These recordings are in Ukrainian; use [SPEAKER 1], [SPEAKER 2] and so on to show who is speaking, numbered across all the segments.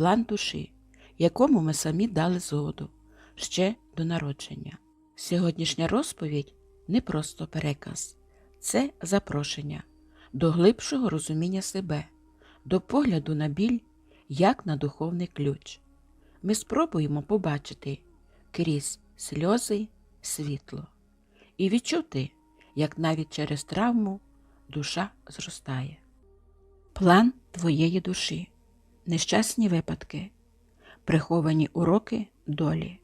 [SPEAKER 1] план душі, якому ми самі дали згоду ще до народження. Сьогоднішня розповідь не просто переказ, це запрошення до глибшого розуміння себе, до погляду на біль як на духовний ключ. Ми спробуємо побачити крізь сльози світло і відчути, як навіть через травму душа зростає. План твоєї душі, нещасні випадки, приховані уроки долі.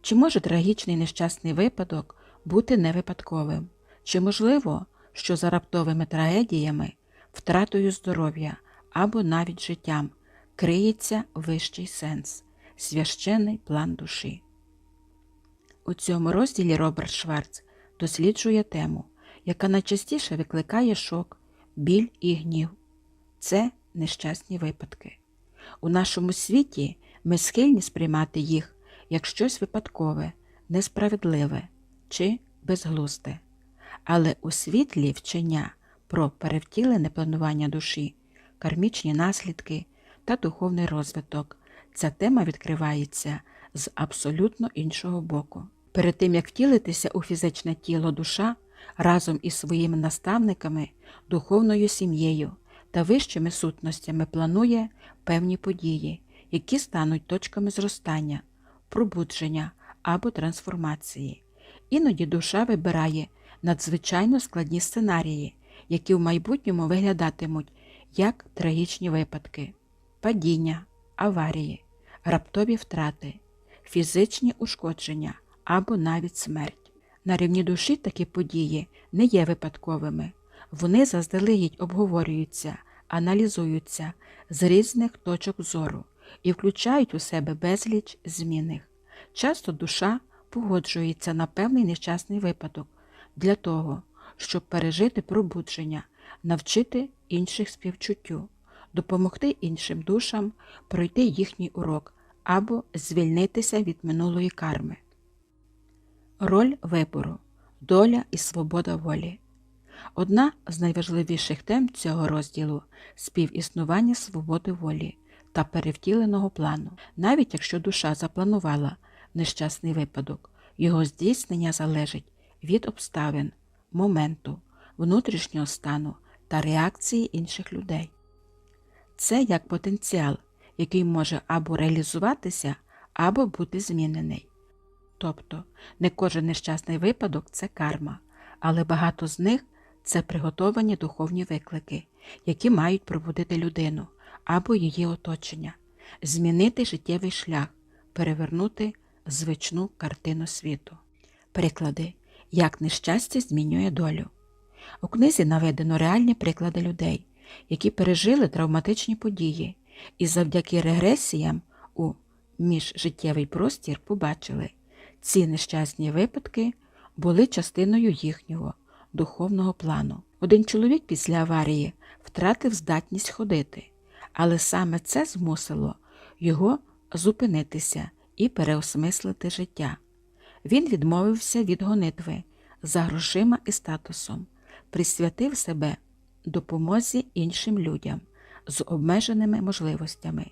[SPEAKER 1] Чи може трагічний нещасний випадок бути невипадковим? Чи можливо, що за раптовими трагедіями, втратою здоров'я або навіть життям криється вищий сенс, священний план душі? У цьому розділі Роберт Шварц досліджує тему, яка найчастіше викликає шок, біль і гнів. Це нещасні випадки. У нашому світі ми схильні сприймати їх як щось випадкове, несправедливе чи безглузде. Але у світлі вчення про перевтілене планування душі, кармічні наслідки та духовний розвиток ця тема відкривається з абсолютно іншого боку. Перед тим як втілитися у фізичне тіло душа разом із своїми наставниками, духовною сім'єю та вищими сутностями планує певні події, які стануть точками зростання, пробудження або трансформації. Іноді душа вибирає надзвичайно складні сценарії, які в майбутньому виглядатимуть як трагічні випадки, падіння, аварії, раптові втрати, фізичні ушкодження або навіть смерть. На рівні душі такі події не є випадковими, вони заздалегідь обговорюються, аналізуються з різних точок зору і включають у себе безліч змінних. Часто душа погоджується на певний нещасний випадок для того, щоб пережити пробудження, навчити інших співчуттю, допомогти іншим душам пройти їхній урок або звільнитися від минулої карми. Роль вибору, доля і свобода волі. Одна з найважливіших тем цього розділу співіснування свободи волі та перевтіленого плану. Навіть якщо душа запланувала нещасний випадок, його здійснення залежить від обставин, моменту, внутрішнього стану та реакції інших людей. Це як потенціал, який може або реалізуватися, або бути змінений. Тобто не кожен нещасний випадок це карма, але багато з них це приготовані духовні виклики, які мають пробудити людину або її оточення, змінити життєвий шлях, перевернути звичну картину світу. Приклади, як нещастя змінює долю. У книзі наведено реальні приклади людей, які пережили травматичні події і завдяки регресіям у міжжиттєвий простір побачили, ці нещасні випадки були частиною їхнього духовного плану. Один чоловік після аварії втратив здатність ходити, але саме це змусило його зупинитися і переосмислити життя. Він відмовився від гонитви за грошима і статусом, присвятив себе допомозі іншим людям з обмеженими можливостями.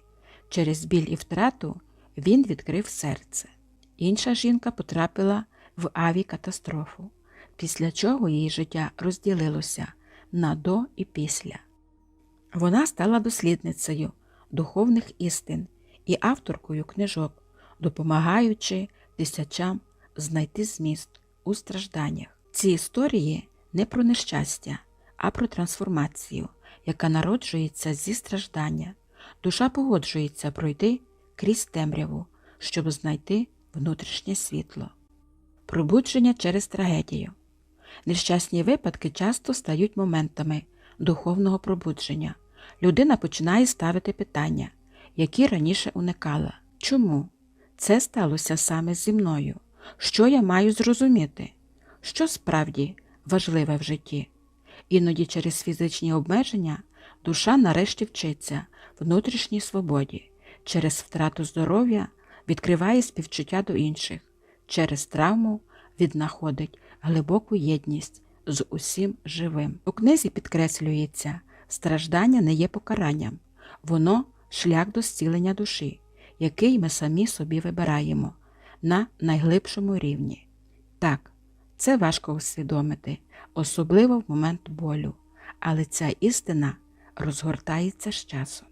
[SPEAKER 1] Через біль і втрату він відкрив серце. Інша жінка потрапила в авіакатастрофу, після чого її життя розділилося на до і після. Вона стала дослідницею духовних істин і авторкою книжок, допомагаючи тисячам знайти зміст у стражданнях. Ці історії не про нещастя, а про трансформацію, яка народжується зі страждання. Душа погоджується пройти крізь темряву, щоб знайти внутрішнє світло. Пробудження через трагедію. Нещасні випадки часто стають моментами духовного пробудження. Людина починає ставити питання, які раніше уникала. Чому? Це сталося саме зі мною. Що я маю зрозуміти? Що справді важливе в житті? Іноді через фізичні обмеження душа нарешті вчиться внутрішній свободі, через втрату здоров'я відкриває співчуття до інших, через травму віднаходить глибоку єдність з усім живим. У книзі підкреслюється, страждання не є покаранням, воно шлях до зцілення душі, який ми самі собі вибираємо на найглибшому рівні. Так, це важко усвідомити, особливо в момент болю, але ця істина розгортається з часом.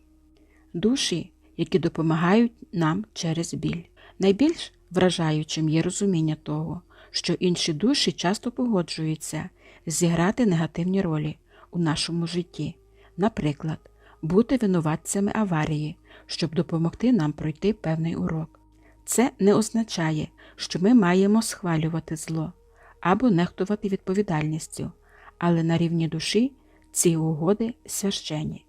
[SPEAKER 1] Душі, які допомагають нам через біль. Найбільш вражаючим є розуміння того, що інші душі часто погоджуються зіграти негативні ролі у нашому житті, наприклад, бути винуватцями аварії, щоб допомогти нам пройти певний урок. Це не означає, що ми маємо схвалювати зло або нехтувати відповідальністю, але на рівні душі ці угоди священні.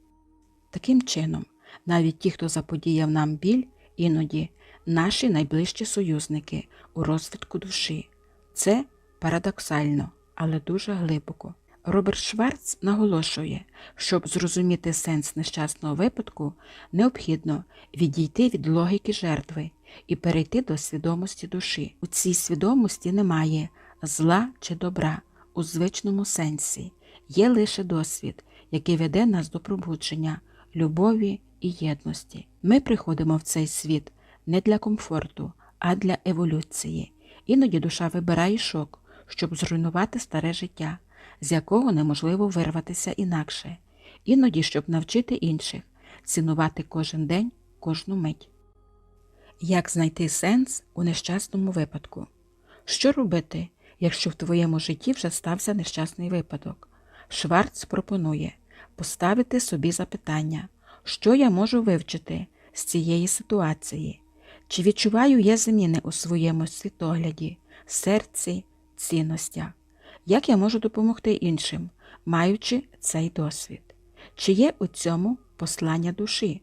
[SPEAKER 1] Таким чином, навіть ті, хто заподіяв нам біль, іноді наші найближчі союзники у розвитку душі. Це парадоксально, але дуже глибоко. Роберт Шварц наголошує, щоб зрозуміти сенс нещасного випадку, необхідно відійти від логіки жертви і перейти до свідомості душі. У цій свідомості немає зла чи добра у звичному сенсі, є лише досвід, який веде нас до пробудження, любові і єдності. Ми приходимо в цей світ не для комфорту, а для еволюції. Іноді душа вибирає шок, щоб зруйнувати старе життя, з якого неможливо вирватися інакше, іноді, щоб навчити інших цінувати кожен день, кожну мить. Як знайти сенс у нещасному випадку? Що робити, якщо в твоєму житті вже стався нещасний випадок? Шварц пропонує поставити собі запитання, що я можу вивчити з цієї ситуації, чи відчуваю я зміни у своєму світогляді, серці, цінностях, як я можу допомогти іншим, маючи цей досвід, чи є у цьому послання душі?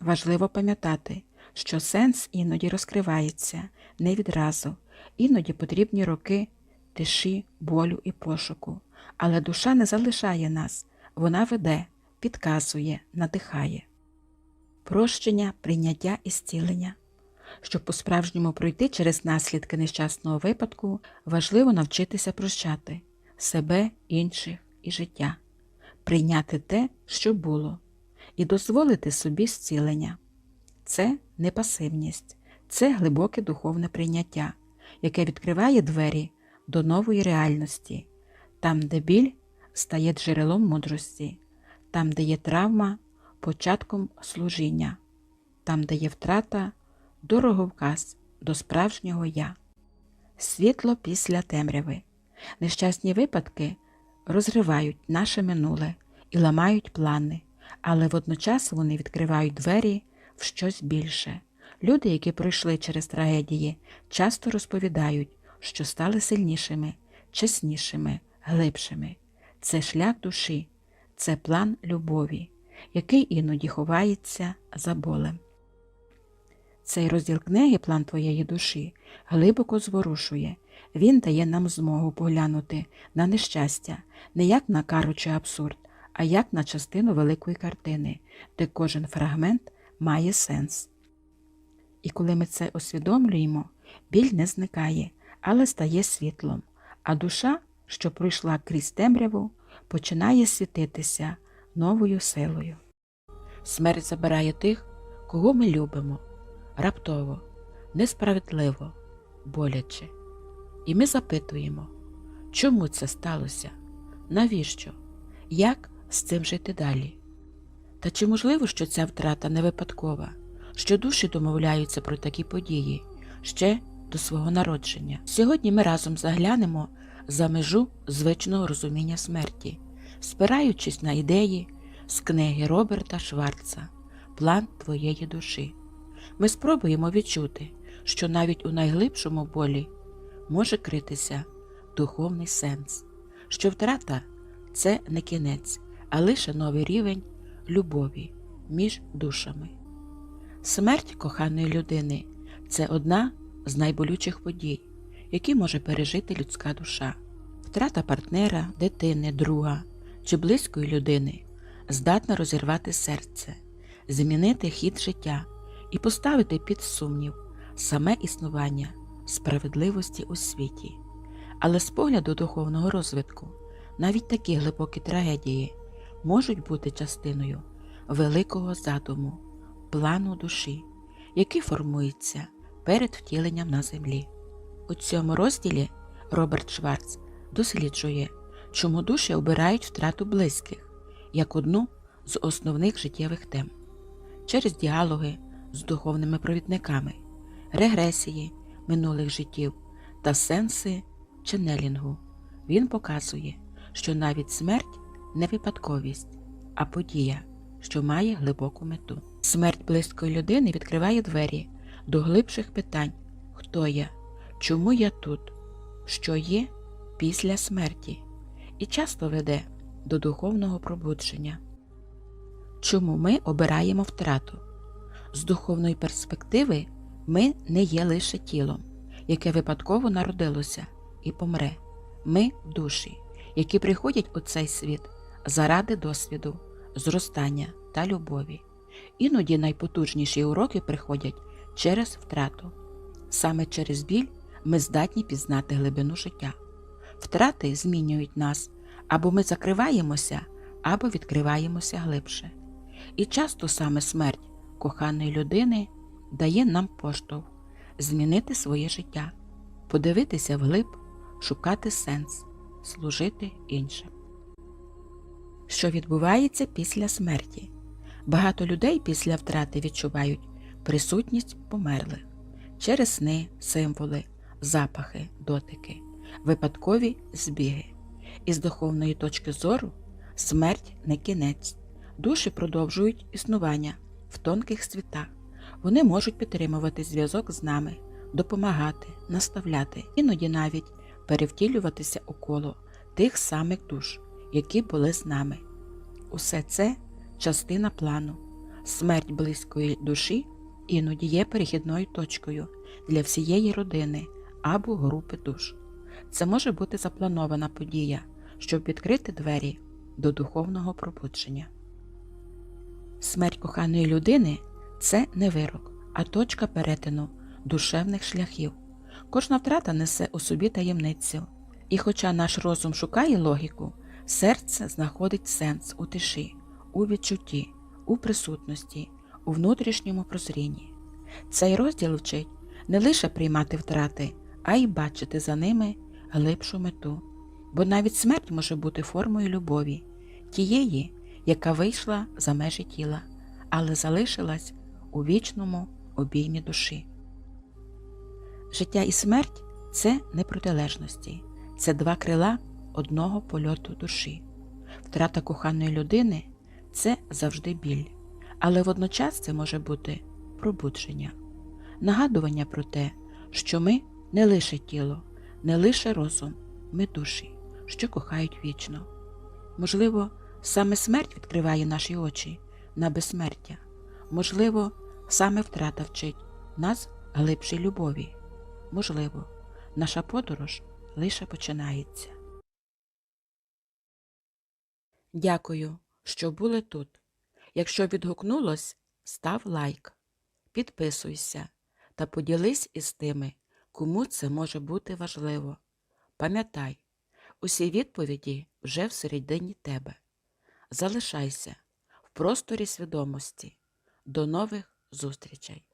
[SPEAKER 1] Важливо пам'ятати, що сенс іноді розкривається не відразу, іноді потрібні роки тиші, болю і пошуку, але душа не залишає нас, вона веде, підказує, надихає. Прощення, прийняття і зцілення. Щоб по-справжньому пройти через наслідки нещасного випадку, важливо навчитися прощати себе, інших і життя, прийняти те, що було, і дозволити собі зцілення. Це не пасивність, це глибоке духовне прийняття, яке відкриває двері до нової реальності, там, де біль стає джерелом мудрості, там, де є травма, початком служіння, там, де є втрата, дороговказ до справжнього я. Світло після темряви. Нещасні випадки розривають наше минуле і ламають плани, але водночас вони відкривають двері в щось більше. Люди, які пройшли через трагедії, часто розповідають, що стали сильнішими, чеснішими, глибшими. Це шлях душі, це план любові, який іноді ховається за болем. Цей розділ книги план твоєї душі глибоко зворушує. Він дає нам змогу поглянути на нещастя не як на кару чи абсурд, а як на частину великої картини, де кожен фрагмент має сенс. І коли ми це усвідомлюємо, біль не зникає, але стає світлом, а душа, що пройшла крізь темряву, починає світитися новою силою. Смерть забирає тих, кого ми любимо, раптово, несправедливо, боляче. І ми запитуємо, чому це сталося? Навіщо? Як з цим жити далі? Та чи можливо, що ця втрата не випадкова, що душі домовляються про такі події ще до свого народження? Сьогодні ми разом заглянемо за межу звичного розуміння смерті, спираючись на ідеї з книги Роберта Шварца План твоєї душі. Ми спробуємо відчути, що навіть у найглибшому болі може критися духовний сенс, що втрата це не кінець, а лише новий рівень любові між душами. Смерть коханої людини це одна з найболючих подій, які може пережити людська душа. Втрата партнера, дитини, друга чи близької людини здатна розірвати серце, змінити хід життя і поставити під сумнів саме існування справедливості у світі. Але з погляду духовного розвитку навіть такі глибокі трагедії можуть бути частиною великого задуму плану душі, який формується перед втіленням на землі. У цьому розділі Роберт Шварц досліджує, чому душі обирають втрату близьких як одну з основних життєвих тем через діалоги з духовними провідниками, регресії минулих життів та сенси ченелінгу. Він показує, що навіть смерть не випадковість, а подія, що має глибоку мету. Смерть близької людини відкриває двері до глибших питань: хто я, чому я тут, що є після смерті, і часто веде до духовного пробудження. Чому ми обираємо втрату? З духовної перспективи ми не є лише тілом, яке випадково народилося і помре. Ми душі, які приходять у цей світ заради досвіду, зростання та любові. Іноді найпотужніші уроки приходять через втрату. Саме через біль ми здатні пізнати глибину життя. Втрати змінюють нас, або ми закриваємося, або відкриваємося глибше. І часто саме смерть коханої людини дає нам поштовх змінити своє життя, подивитися вглиб, шукати сенс, служити іншим. Що відбувається після смерті? Багато людей після втрати відчувають присутність померлих через сни, символи, запахи, дотики, випадкові збіги. Із духовної точки зору смерть не кінець. Душі продовжують існування в тонких світах. Вони можуть підтримувати зв'язок з нами, допомагати, наставляти, іноді навіть перевтілюватися у коло тих самих душ, які були з нами. Усе це частина плану. Смерть близької душі іноді є перехідною точкою для всієї родини або групи душ. Це може бути запланована подія, щоб відкрити двері до духовного пробудження. Смерть коханої людини це не вирок, а точка перетину душевних шляхів. Кожна втрата несе у собі таємницю, і хоча наш розум шукає логіку, серце знаходить сенс у тиші, у відчутті, у присутності, у внутрішньому прозрінні. Цей розділ вчить не лише приймати втрати, а й бачити за ними глибшу мету, бо навіть смерть може бути формою любові, тієї, яка вийшла за межі тіла, але залишилась у вічному обіймі душі. Життя і смерть це не протилежності, це два крила одного польоту душі. Втрата коханої людини це завжди біль, але водночас це може бути пробудження, нагадування про те, що ми не лише тіло, не лише розум, ми душі, що кохають вічно. Можливо, саме смерть відкриває наші очі на безсмертя, можливо, саме втрата вчить нас глибшій любові. Можливо, наша подорож лише починається. Дякую, що були тут. Якщо відгукнулось, став лайк, підписуйся та поділись із тими, кому це може бути важливо. Пам'ятай, усі відповіді вже всередині тебе. Залишайся в просторі свідомості. До нових зустрічей!